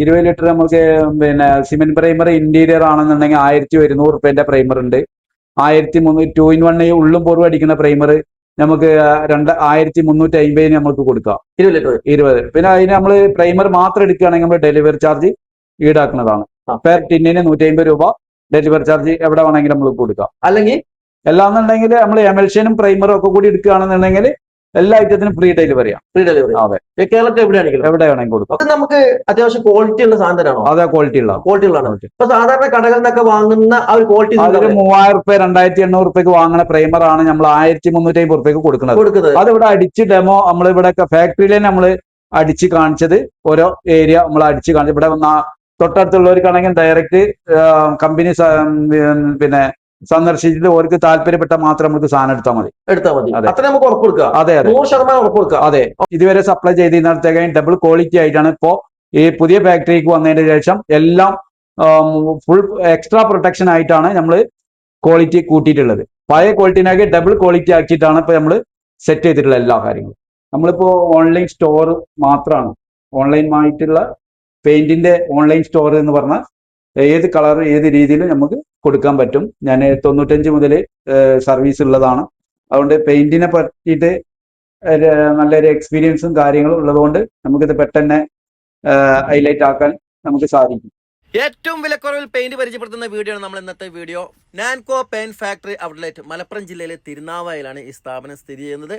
ഇരുപത് ലിറ്റർ നമുക്ക് പിന്നെ സിമെന്റ് പ്രൈമർ ഇന്റീരിയർ ആണെന്നുണ്ടെങ്കിൽ ആയിരത്തി ഒരുന്നൂറ് റുപ്യന്റെ പ്രൈമർ ഉണ്ട്. ആയിരത്തി മുന്നൂറ്റി ടു ഇൻ വൺ ഉള്ളും പുറവും അടിക്കുന്ന പ്രൈമർ നമുക്ക് രണ്ട് ആയിരത്തി മുന്നൂറ്റി അമ്പതിന് നമുക്ക് കൊടുക്കാം. ഇരുപത് ലിറ്റർ ഇരുപത്. പിന്നെ അതിന് നമ്മൾ പ്രൈമർ മാത്രം എടുക്കുകയാണെങ്കിൽ നമ്മൾ ഡെലിവറി ചാർജ് ഈടാക്കുന്നതാണ്. പെർ ടിന്നിന് നൂറ്റി അമ്പത് രൂപ ഡെലിവറി ചാർജ് എവിടെ വേണമെങ്കിലും നമ്മൾ കൊടുക്കാം. അല്ലെങ്കിൽ? അല്ലാന്നുണ്ടെങ്കിൽ നമ്മൾ എമൽഷനും പ്രൈമറും ഒക്കെ കൂടി എടുക്കുകയാണെന്നുണ്ടെങ്കിൽ എല്ലാ ഐറ്റത്തിനും ഫ്രീ ഡെലിവറിയാണ് ഫ്രീ ഡെലിവറി അതെ. കേരളത്തിൽ എവിടെയാണെങ്കിലും എവിടെ വേണമെങ്കിൽ കൊടുക്കും. അത് നമുക്ക് അത്യാവശ്യം ക്വാളിറ്റി ഉള്ള സാധനമാണോ? അതെ ക്വാളിറ്റി ഉള്ള. ക്വാളിറ്റി ഉള്ളതാണ്. ഇപ്പൊ സാധാരണ കടകളിൽ നിന്നൊക്കെ വാങ്ങുന്ന ആ ഒരു ക്വാളിറ്റി മൂവായിരം റുപ്യ രണ്ടായിരത്തി എണ്ണൂറ് റുപ്യക്ക് വാങ്ങുന്ന പ്രൈമർ ആണ് നമ്മൾ ആയിരത്തി മുന്നൂറ്റി അമ്പത് റുപ്യക്ക് കൊടുക്കുന്നത്. കൊടുക്കുന്നത്. അത് ഇവിടെ അടിച്ച് ഡെമോ നമ്മൾ ഇവിടെ ഫാക്ടറിയിൽ തന്നെ നമ്മൾ അടിച്ച് കാണിച്ചത് ഓരോ ഏരിയ നമ്മൾ അടിച്ച് കാണിച്ചത് ഇവിടെ തൊട്ടടുത്തുള്ളവർക്കാണെങ്കിൽ ഡയറക്റ്റ് കമ്പനി പിന്നെ സന്ദർശിച്ചിട്ട് അവർക്ക് താല്പര്യപ്പെട്ട മാത്രം നമുക്ക് സാധനം എടുത്താൽ മതി. എടുത്താൽ മതി. അതെ. അത്ര നമുക്ക് ഉറപ്പ് കൊടുക്കുക. അതെ അതെ. നൂറ് ശതമാനം ഉറപ്പ് കൊടുക്കുക. അതെ. ഇതുവരെ സപ്ലൈ ചെയ്തിരുന്നിടത്തേക്കാളും ഡബിൾ ക്വാളിറ്റി ആയിട്ടാണ് ഇപ്പോ ഈ പുതിയ ഫാക്ടറിക്ക് വന്നതിന് ശേഷം എല്ലാം ഫുൾ എക്സ്ട്രാ പ്രൊട്ടക്ഷൻ ആയിട്ടാണ് നമ്മൾ ക്വാളിറ്റി കൂട്ടിയിട്ടുള്ളത്. പഴയ ക്വാളിറ്റിനാക്കി ഡബിൾ ക്വാളിറ്റി ആക്കിയിട്ടാണ് ഇപ്പൊ നമ്മൾ സെറ്റ് ചെയ്തിട്ടുള്ള എല്ലാ കാര്യങ്ങളും. നമ്മളിപ്പോ ഓൺലൈൻ സ്റ്റോർ മാത്രമാണ്. ഓൺലൈൻ ആയിട്ടുള്ള പെയിന്റിന്റെ ഓൺലൈൻ സ്റ്റോർ എന്ന് പറഞ്ഞാൽ ഏത് കളർ ഏത് രീതിയിൽ നമുക്ക് കൊടുക്കാൻ പറ്റും. ഞാൻ തൊണ്ണൂറ്റഞ്ച് മുതൽ സർവീസ് ഉള്ളതാണ്. അതുകൊണ്ട് പെയിന്റിനെ പറ്റിയിട്ട് നല്ലൊരു എക്സ്പീരിയൻസും കാര്യങ്ങളും ഉള്ളതുകൊണ്ട് നമുക്കിത് പെട്ടെന്ന് ഹൈലൈറ്റ് ആക്കാൻ നമുക്ക് സാധിക്കും. ഏറ്റവും വിലക്കുറവിൽ പെയിന്റ് പരിചയപ്പെടുത്തുന്ന വീഡിയോ ആണ് നമ്മൾ ഇന്നത്തെ video. Nanco paint factory outlet Malappuram ജില്ലയിലെ തിരുനാവായിലാണ് ഈ സ്ഥാപനം സ്ഥിതി ചെയ്യുന്നത്.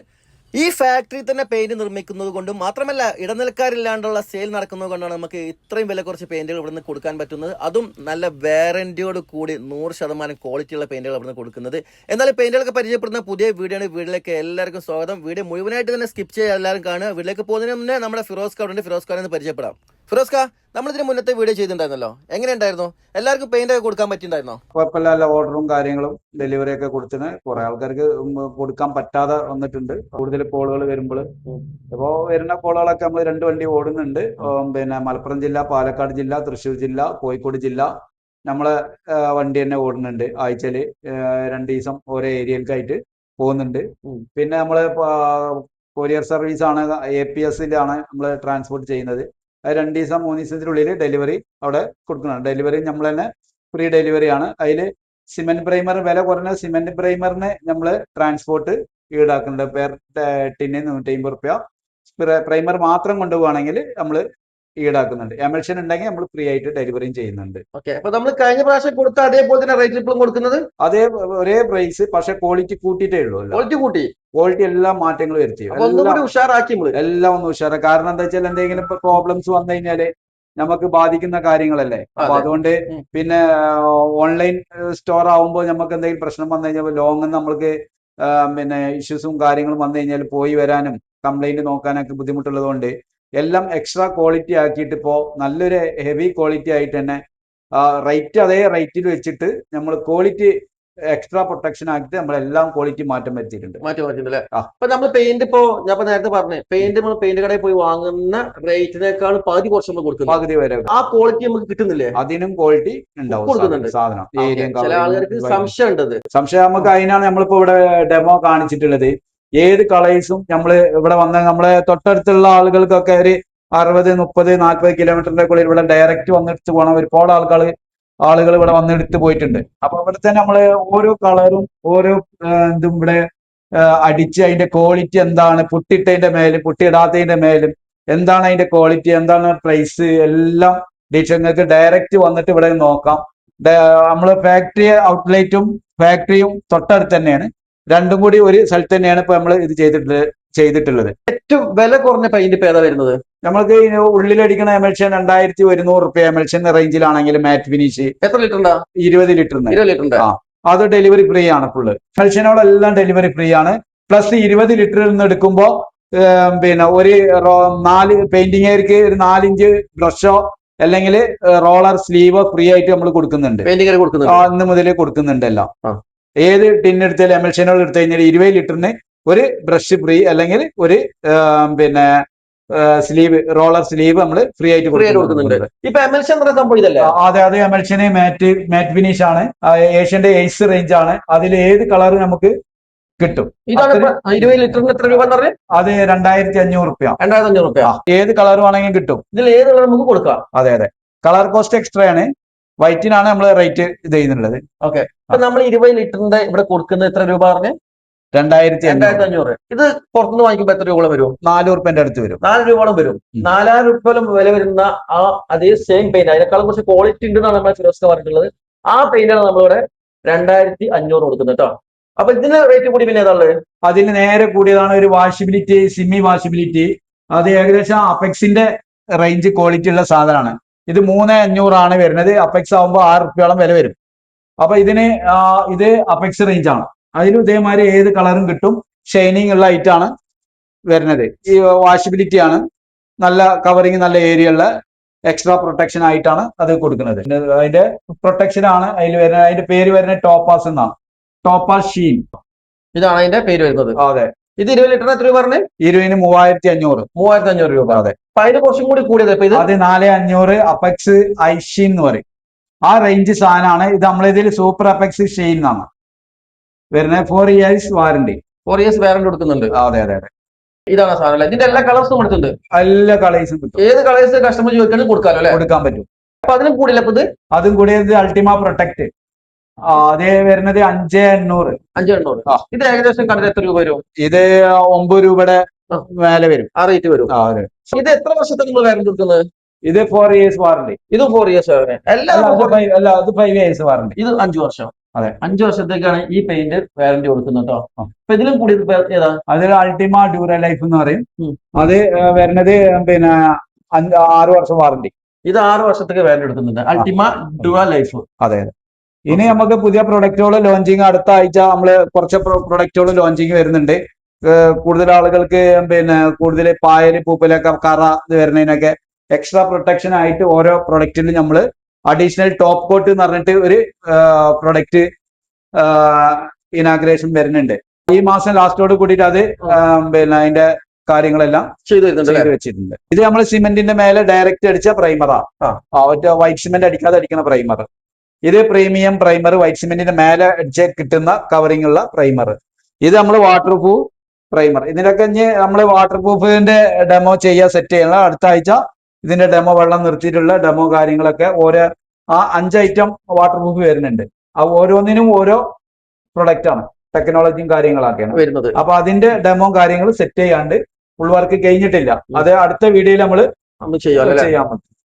ഈ ഫാക്ടറി തന്നെ പെയിന്റ് നിർമ്മിക്കുന്നത് കൊണ്ടും മാത്രമല്ല ഇടനിലക്കാരില്ലാണ്ടുള്ള സെയിൽ നടക്കുന്നത് കൊണ്ടാണ് നമുക്ക് ഇത്രയും വില കുറച്ച് പെയിന്റുകൾ ഇവിടുന്ന് കൊടുക്കാൻ പറ്റുന്നത്. അതും നല്ല വാറന്റിയോട് കൂടി നൂറ് ശതമാനം ക്വാളിറ്റിയുള്ള പെയിന്റുകൾ ഇവിടുന്ന് കൊടുക്കുന്നത്. എന്നാൽ പെയിന്റുകളൊക്കെ പരിചയപ്പെടുന്ന പുതിയ വീഡിയോ വീടിലേക്ക് വീഡിയോയിലേക്ക് എല്ലാവർക്കും സ്വാഗതം. വീഡിയോ മുഴുവനായിട്ട് തന്നെ സ്കിപ്പ് ചെയ്യുക എല്ലാവരും കാണുക. വീട്ടിലേക്ക് പോകുന്നതിന് മുന്നേ നമ്മുടെ ഫിറോസ് കാർഡുണ്ട് ഫിറോസ് കാർഡിന് പരിചയപ്പെടാം. ഫിറോസ് കാ നമ്മളിതിന് മുന്നത്തെ വീഡിയോ ചെയ്തിട്ടുണ്ടായിരുന്നല്ലോ. എങ്ങനെയുണ്ടായിരുന്നു എല്ലാവർക്കും പെയിന്റ് ഒക്കെ കൊടുക്കാൻ പറ്റിയിട്ടുണ്ടായിരുന്നോ? കുഴപ്പമില്ല. ഓർഡറും കാര്യങ്ങളും ഡെലിവറി ഒക്കെ കൊടുത്തിന്. കുറെ ആൾക്കാർക്ക് കൊടുക്കാൻ പറ്റാതെ വന്നിട്ടുണ്ട്. കൂടുതൽ കോളുകൾ വരുമ്പോൾ ഇപ്പോ വരുന്ന കോളുകളൊക്കെ നമ്മൾ രണ്ട് വണ്ടി ഓടുന്നുണ്ട്. പിന്നെ മലപ്പുറം ജില്ല പാലക്കാട് ജില്ല തൃശ്ശൂർ ജില്ല കോഴിക്കോട് ജില്ല നമ്മളെ വണ്ടി തന്നെ ഓടുന്നുണ്ട് ആഴ്ചയിൽ രണ്ട് ദിവസം ഓരോ ഏരിയയിലേക്കായിട്ട് പോകുന്നുണ്ട്. പിന്നെ നമ്മൾ കൊറിയർ സർവീസ് ആണ് എ പി എസിലാണ് നമ്മൾ ട്രാൻസ്പോർട്ട് ചെയ്യുന്നത്. അത് രണ്ട് ദിവസം മൂന്ന് ദിവസത്തിനുള്ളിൽ ഡെലിവറി അവിടെ കൊടുക്കുന്നുണ്ട്. ഡെലിവറി നമ്മൾ തന്നെ ഫ്രീ ഡെലിവറി ആണ്. അതിൽ സിമെന്റ് പ്രൈമർ വില കുറഞ്ഞ സിമെന്റ് പ്രൈമറിന് നമ്മൾ ട്രാൻസ്പോർട്ട് ഈടാക്കുന്നുണ്ട് പെർ ടിന് നൂറ്റി അമ്പത് റുപ്യ. പ്രൈമർ മാത്രം കൊണ്ടുപോകുകയാണെങ്കിൽ നമ്മൾ ഈടാക്കുന്നുണ്ട്. എമൽഷൻ ഉണ്ടെങ്കിൽ നമ്മൾ ഫ്രീ ആയിട്ട് ഡെലിവറിയും ചെയ്യുന്നുണ്ട്. അപ്പൊ നമ്മൾ കഴിഞ്ഞ പ്രാവശ്യം കൊടുത്ത അതേപോലെ തന്നെ റേറ്റ് ഇപ്പോഴും കൊടുക്കുന്നത്? അതേ ഒരേ പ്രൈസ് പക്ഷെ ക്വാളിറ്റി കൂട്ടിയിട്ടേ ഉള്ളൂ ക്വാളിറ്റി കൂട്ടി? ക്വാളിറ്റി എല്ലാ മാറ്റങ്ങളും വരുത്തി. ഉഷാറാക്കി എല്ലാം ഒന്ന് ഉഷാറ. കാരണം എന്താ വെച്ചാൽ എന്തെങ്കിലും ഇപ്പൊ പ്രോബ്ലംസ് വന്നു കഴിഞ്ഞാൽ നമുക്ക് ബാധിക്കുന്ന കാര്യങ്ങളല്ലേ? അപ്പൊ അതുകൊണ്ട് പിന്നെ ഓൺലൈൻ സ്റ്റോർ ആവുമ്പോൾ നമുക്ക് എന്തെങ്കിലും പ്രശ്നം വന്നു കഴിഞ്ഞാൽ ലോങ് നമ്മൾക്ക് പിന്നെ ഇഷ്യൂസും കാര്യങ്ങളും വന്നു കഴിഞ്ഞാൽ പോയി വരാനും കംപ്ലൈന്റ് നോക്കാനൊക്കെ ബുദ്ധിമുട്ടുള്ളതുകൊണ്ട് എല്ലാം എക്സ്ട്രാ ക്വാളിറ്റി ആക്കിയിട്ട് ഇപ്പോൾ നല്ലൊരു ഹെവി ക്വാളിറ്റി ആയിട്ട് തന്നെ റേറ്റ് അതേ റേറ്റിൽ വെച്ചിട്ട് നമ്മൾ ക്വാളിറ്റി എക്സ്ട്രാ പ്രൊട്ടക്ഷൻ ആക്കിയിട്ട് നമ്മളെല്ലാം ക്വാളിറ്റി മാറ്റം വരുത്തിയിട്ടുണ്ട്. മാറ്റം വരുത്തിയിട്ടുണ്ട്. അപ്പൊ നമ്മൾ പെയിന്റ് ഇപ്പോ ഞാൻ നേരത്തെ പറഞ്ഞു പെയിന്റ് നമ്മൾ പെയിന്റ് കടയിൽ പോയി വാങ്ങുന്ന റേറ്റിനേക്കാൾ പകുതി കുറച്ച് നമ്മൾ കൊടുക്കുന്നു പകുതി വരെ. ആ ക്വാളിറ്റി നമുക്ക് കിട്ടുന്നില്ലേ? അതിനും ക്വാളിറ്റി ഉണ്ടാവും. സാധനം ആൾക്കാർക്ക് ചില ആളുകൾക്ക് സംശയം ഉണ്ടത് സംശയം നമുക്ക് അതിനാണ് നമ്മളിപ്പോ ഇവിടെ ഡെമോ കാണിച്ചിട്ടുള്ളത്. ഏത് കളേഴ്സും നമ്മൾ ഇവിടെ വന്ന നമ്മളെ തൊട്ടടുത്തുള്ള ആളുകൾക്കൊക്കെ ഒരു അറുപത് മുപ്പത് നാൽപ്പത് കിലോമീറ്ററിന്റെ ഉള്ളിൽ ഇവിടെ ഡയറക്റ്റ് വന്നിട്ട് പോകണം ഒരുപാട് ആൾക്കാർ ആളുകൾ ഇവിടെ വന്ന് എടുത്ത് പോയിട്ടുണ്ട്. അപ്പൊ ഇവിടുത്തെ നമ്മൾ ഓരോ കളറും ഓരോ എന്തും ഇവിടെ അടിച്ച് അതിന്റെ ക്വാളിറ്റി എന്താണ് പുട്ടിട്ടതിന്റെ മേലും പുട്ടിയിടാത്തതിന്റെ മേലും എന്താണ് അതിന്റെ ക്വാളിറ്റി എന്താണ് പ്രൈസ് എല്ലാം നിങ്ങൾക്ക് ഡയറക്റ്റ് വന്നിട്ട് ഇവിടെ നോക്കാം. നമ്മൾ ഫാക്ടറി ഔട്ട്ലെറ്റും ഫാക്ടറിയും തൊട്ടടുത്ത് തന്നെയാണ്. രണ്ടും കൂടി ഒരു സ്ഥലത്ത് തന്നെയാണ് ഇപ്പൊ നമ്മൾ ഇത് ചെയ്തിട്ടുള്ളത് ചെയ്തിട്ടുള്ളത്. ഏറ്റവും വില കുറഞ്ഞ പെയിന്റ് ഇപ്പൊ ഏതാ വരുന്നത്? നമ്മൾക്ക് ഉള്ളിലടിക്കുന്ന എമൽഷൻ രണ്ടായിരത്തി ഒരുന്നൂറ് റുപ്യ എമൽഷൻ റേഞ്ചിലാണെങ്കിൽ മാറ്റ് ഫിനിഷ് എത്ര ലിറ്റർ ഇരുപത് ലിറ്ററിന് ഇരുപത് ലിറ്റർ ആ. അത് ഡെലിവറി ഫ്രീ ആണ് ഫുള്ള് എമൽഷനോടെല്ലാം ഡെലിവറി ഫ്രീ ആണ്. പ്ലസ് ഇരുപത് ലിറ്ററിൽ നിന്ന് എടുക്കുമ്പോൾ പിന്നെ ഒരു നാല് പെയിന്റിങ്ങർക്ക് ഒരു നാലിഞ്ച് ബ്രഷോ അല്ലെങ്കിൽ റോളർ സ്ലീവോ ഫ്രീ ആയിട്ട് നമ്മൾ കൊടുക്കുന്നുണ്ട്. അന്ന് മുതൽ കൊടുക്കുന്നുണ്ട്. എല്ലാം. ഏത് ടിൻ എടുത്താലും എമൽഷനുകൾ എടുത്തു കഴിഞ്ഞാൽ ഇരുപത് ലിറ്ററിന് ഒരു ബ്രഷ് ഫ്രീ അല്ലെങ്കിൽ ഒരു പിന്നെ സ്ലീവ് റോളർ സ്ലീവ് നമ്മൾ ഫ്രീ ആയിട്ട് കൊടുക്കുന്നുണ്ട്. ഇപ്പൊ എം എൽ സി പറയുന്ന സംഭവം ഇതല്ലേ? അതെ അതെ എമൽഷന് മാറ്റ് മാറ്റ് ഫിനിഷ് ആണ്. ഏഷ്യന്റെ എയ്സ് റേഞ്ച് ആണ്. അതിൽ ഏത് കളർ നമുക്ക് കിട്ടും? ഇതാണ് ഇരുപത് ലിറ്ററിന് എത്ര രൂപ എന്ന് പറഞ്ഞത് അത് രണ്ടായിരത്തി അഞ്ഞൂറ് റുപ്യ. രണ്ടായിരത്തി അഞ്ഞൂറ് രൂപ ഏത് കളർ വേണമെങ്കിലും കിട്ടും. ഇതിൽ ഏത് കളർ നമുക്ക് കൊടുക്കാം? അതെ അതെ. കളർ കോസ്റ്റ് എക്സ്ട്രാ ആണ്. വൈറ്റിനാണ് നമ്മൾ റേറ്റ് ഇത് ചെയ്യുന്നുള്ളത്. ഇപ്പൊ നമ്മൾ ഇരുപത് ലിറ്ററിന്റെ ഇവിടെ കൊടുക്കുന്നത് എത്ര രൂപ പറഞ്ഞ്? രണ്ടായിരത്തി രണ്ടായിരത്തി അഞ്ഞൂറ് ഇത് പുറത്തുനിന്ന് വാങ്ങിക്കുമ്പോ എത്ര രൂപ വരും? നാല് റുപ്യന്റെ അടുത്ത് വരും. നാല് രൂപയോളം വരും. നാലായിരം രൂപയോളം വില വരുന്ന ആ അതേ സെയിം പെയിന്റ് അതിനേക്കാളും കുറച്ച് ക്വാളിറ്റി ഉണ്ടെന്നാണ് നമ്മൾ ഫിറോസ്ക പറഞ്ഞിട്ടുള്ളത്. ആ പെയിന്റാണ് നമ്മളിവിടെ രണ്ടായിരത്തി അഞ്ഞൂറ് കൊടുക്കുന്നത് കേട്ടോ അപ്പൊ ഇതിന് റേറ്റ് കൂടി പിന്നെ ഏതാ ഉള്ളത്? അതിന് നേരെ കൂടിയതാണ് ഒരു വാഷിബിലിറ്റി സിമി വാഷിബിലിറ്റി അത് ഏകദേശം അപെക്സിന്റെ റേഞ്ച് ക്വാളിറ്റി ഉള്ള സാധനമാണ്. ഇത് മൂന്ന് അഞ്ഞൂറാണ് വരുന്നത്. അപെക്സ് ആകുമ്പോൾ ആറ് റുപ്യോളം വില വരും. അപ്പൊ ഇതിന് ഇത് അപെക്സ് റേഞ്ച് ആണ്. അതിലും ഇതേമാതിരി ഏത് കളറും കിട്ടും. ഷൈനിങ് ഉള്ള ഐറ്റാണ് വരുന്നത്. ഈ വാഷബിലിറ്റി ആണ്. നല്ല കവറിങ് നല്ല ഏരിയ ഉള്ള എക്സ്ട്രാ പ്രൊട്ടക്ഷൻ ആയിട്ടാണ് അത് കൊടുക്കുന്നത്. അതിന്റെ പ്രൊട്ടക്ഷൻ ആണ് അതിൽ വരുന്നത് അതിന്റെ പേര് വരുന്നത് ടോപ്പാസ് എന്നാണ്. ടോപ്പാസ് ഷീൻ ഇതാണ് അതിന്റെ പേര് വരുന്നത്. അതെ. ഇത് ഇരുപത് ലിറ്ററിന് എത്ര രൂപ പറഞ്ഞു? ഇരുപതിന് മൂവായിരത്തി അഞ്ഞൂറ് മൂവായിരത്തി അഞ്ഞൂറ് രൂപ. അതെ. അപ്പൊ അതിന് കുറച്ചും കൂടി കൂടിയത് ഇപ്പൊ ഇത്? അത് നാല് അഞ്ഞൂറ് അപെക്സ് ഐഷീൻ എന്ന് പറയും. ആ റേഞ്ച് സാധനമാണ്. ഇത് നമ്മളിതിൽ സൂപ്പർ അപെക്സ് ഷീൻ എന്നാണ്. വരുന്നത് four years warranty four years warranty കൊടുക്കുന്നുണ്ട്. അതെ അതെ അതെ. ഇതാണ് സാധനം അല്ലേ? ഇതിന്റെ എല്ലാ കളേഴ്സും കൊടുത്തിട്ടുണ്ട്. എല്ലാ കളേഴ്സും ഏത് കളേഴ്സ് കസ്റ്റമർ ചോദിക്കാനും കൊടുക്കാമല്ലോ അല്ലേ? കൊടുക്കാൻ പറ്റും. അപ്പൊ അതിനും കൂടില്ല ഇപ്പൊ ഇത്? അതും കൂടിയത് അൾട്ടിമ പ്രൊട്ടക്ട് അതേ വരുന്നത് അഞ്ച് എണ്ണൂറ്. അഞ്ച് എണ്ണൂറ്. ഇത് ഏകദേശം കണ്ടിട്ട് എത്ര രൂപ വരും? ഇത് ഒമ്പത് രൂപയുടെ. മേലെ വരും. ആ റേറ്റ് വരും. ഇത് എത്ര വർഷത്തെ നിങ്ങൾ വേറെ കൊടുക്കുന്നത്? ഇത് ഫോർ ഇയേഴ്സ് വാറണ്ടി ഇത് ഫോർ ഇയേഴ്സ് വാറന്റി എല്ലാ അത് ഫൈവ് ഇയേഴ്സ് വാറണ്ടി ഇത് അഞ്ചു വർഷം. അതെ. അഞ്ചു വർഷത്തേക്കാണ് ഈ പെയിന്റ് വാറന്റി കൊടുക്കുന്നത് കേട്ടോ അപ്പൊ ഇതിലും കൂടി ഏതാ? അതിൽ അൾട്ടിമ ഡ്യൂറ ലൈഫ് എന്ന് പറയും. അത് വരുന്നത് പിന്നെ ആറ് വർഷം വാറന്റി ഇത് ആറ് വർഷത്തേക്ക് വാറന്റി എടുക്കുന്നുണ്ട് അൾട്ടിമ ഡ്യൂറ ലൈഫ് അതെ അതെ. ഇനി നമുക്ക് പുതിയ പ്രൊഡക്റ്റുകൾ ലോഞ്ചിങ് അടുത്ത ആഴ്ച നമ്മൾ കുറച്ച് പ്രൊഡക്റ്റുകൾ ലോഞ്ചിങ് വരുന്നുണ്ട്. കൂടുതൽ ആളുകൾക്ക് പിന്നെ കൂടുതൽ പായൽ പൂപ്പലൊക്കെ കറ ഇത് വരുന്നതിനൊക്കെ എക്സ്ട്രാ പ്രൊട്ടക്ഷൻ ആയിട്ട് ഓരോ പ്രൊഡക്റ്റിലും നമ്മൾ അഡീഷണൽ ടോപ്പ് കോട്ട് എന്ന് പറഞ്ഞിട്ട് ഒരു പ്രൊഡക്റ്റ് ഇനാഗ്രേഷൻ വരുന്നുണ്ട്. ഈ മാസം ലാസ്റ്റോട് കൂടിയിട്ട് അത് പിന്നെ അതിന്റെ കാര്യങ്ങളെല്ലാം ചെയ്തു വെച്ചിട്ടുണ്ട്. ഇത് നമ്മൾ സിമെന്റിന്റെ മേലെ ഡയറക്റ്റ് അടിച്ച പ്രൈമറാ ആ. വൈറ്റ് സിമെന്റ് അടിക്കാതെ അടിക്കുന്ന പ്രൈമർ ഇത് പ്രീമിയം പ്രൈമർ വൈറ്റ് സിമെന്റിന്റെ മേലെ അടിച്ച് കിട്ടുന്ന കവറിംഗ് ഉള്ള പ്രൈമർ ഇത് നമ്മൾ വാട്ടർ പ്രൂഫ് പ്രൈമർ ഇതിനൊക്കെ ഇനി നമ്മൾ വാട്ടർ പ്രൂഫിന്റെ ഡെമോ ചെയ്യുക സെറ്റ് ചെയ്യണം അടുത്ത ആഴ്ച ഇതിന്റെ ഡെമോ വെള്ളം നിർത്തിയിട്ടുള്ള ഡെമോ കാര്യങ്ങളൊക്കെ ഓരോ ആ അഞ്ച് ഐറ്റം വാട്ടർ പ്രൂഫ് വരുന്നുണ്ട്. ആ ഓരോന്നിനും ഓരോ പ്രൊഡക്റ്റ് ആണ്. ടെക്നോളജിയും കാര്യങ്ങളൊക്കെയാണ്. വരുന്നത്. അപ്പൊ അതിന്റെ ഡെമോ കാര്യങ്ങൾ സെറ്റ് ചെയ്യാണ്ട് ഫുൾ വർക്ക് കഴിഞ്ഞിട്ടില്ല. അത് അടുത്ത വീഡിയോയിൽ നമ്മൾ നമ്മൾ ചെയ്യാം ചെയ്യാൻ പറ്റും.